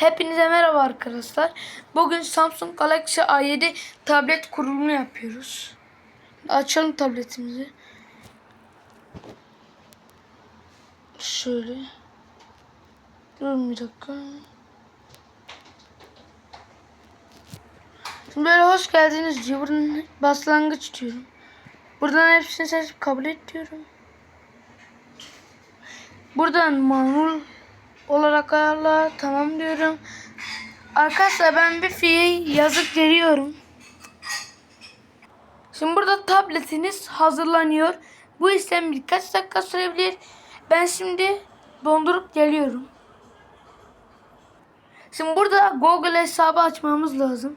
Hepinize merhaba arkadaşlar. Bugün Samsung Galaxy A7 tablet kurulumunu yapıyoruz. Açalım tabletimizi. Şöyle. Durun bir dakika. Şimdi böyle hoş geldiniz diyor. Buradan başlangıç diyorum. Buradan hepsini seçip kabul et diyorum. Buradan manuel olarak ayarla. Tamam diyorum. Arkadaşlar ben bir fiil yazıp geliyorum. Şimdi burada tabletiniz hazırlanıyor. Bu işlem birkaç dakika sürebilir. Ben şimdi dondurup geliyorum. Şimdi burada Google hesabı açmamız lazım.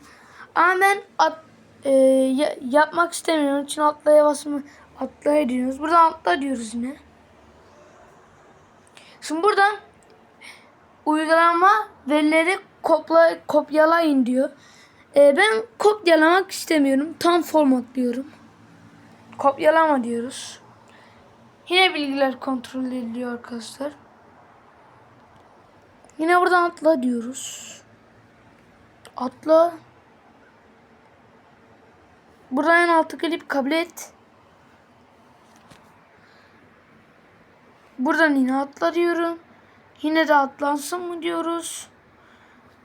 Ama ben at, e, ya- yapmak istemiyorum. İçin atlaya basma atlaya diyoruz. Buradan atla diyoruz yine. Şimdi buradan uygulama verileri kopla, kopyalayın diyor. Ee, ben kopyalamak istemiyorum. Tam format diyorum. Kopyalama diyoruz. Yine bilgiler kontrol ediliyor arkadaşlar. Yine buradan atla diyoruz. Atla. Buradan en altı klip kabul et. Buradan yine atla diyorum. Yine de atlansın mı diyoruz.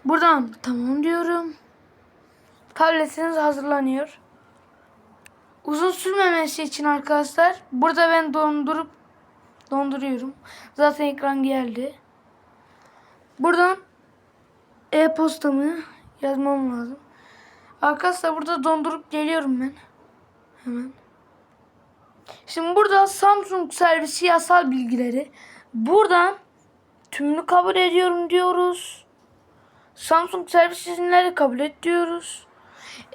Buradan tamam diyorum. Tabletiniz hazırlanıyor. Uzun sürmemesi için arkadaşlar burada ben dondurup donduruyorum. Zaten ekran geldi. Buradan e-postamı yazmam lazım. Arkadaşlar burada dondurup geliyorum ben. Hemen. Şimdi burada Samsung servisi yasal bilgileri. Buradan tümünü kabul ediyorum diyoruz. Samsung servis izinleri kabul et diyoruz.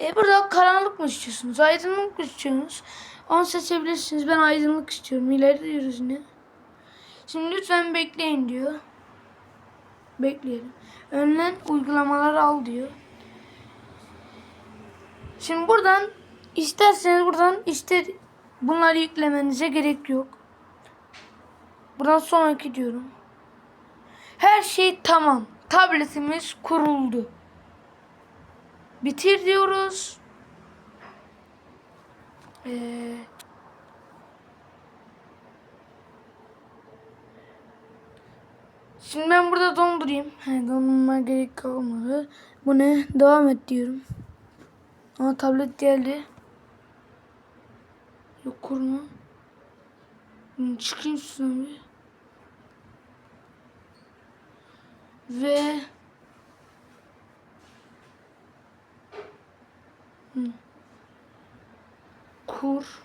E burada karanlık mı istiyorsunuz? Aydınlık mı istiyorsunuz? Onu seçebilirsiniz. Ben aydınlık istiyorum. İleri diyoruz yine. Şimdi lütfen bekleyin diyor. Bekleyelim. Önlen uygulamaları al diyor. Şimdi buradan isterseniz buradan işte bunları yüklemenize gerek yok. Buradan sonraki diyorum. Her şey tamam. Tabletimiz kuruldu. Bitir diyoruz. Ee, şimdi ben burada dondurayım. He, dondurma gerek kalmadı. Bu ne? Devam et diyorum. Ama tablet geldi. Yok kurma. Çıkayım şuradan bir. Ve kur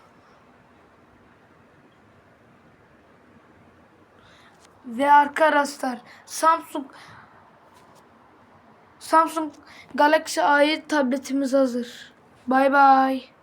ve arkadaşlar Samsung Samsung Galaxy A7 tabletimiz hazır. Bay bay.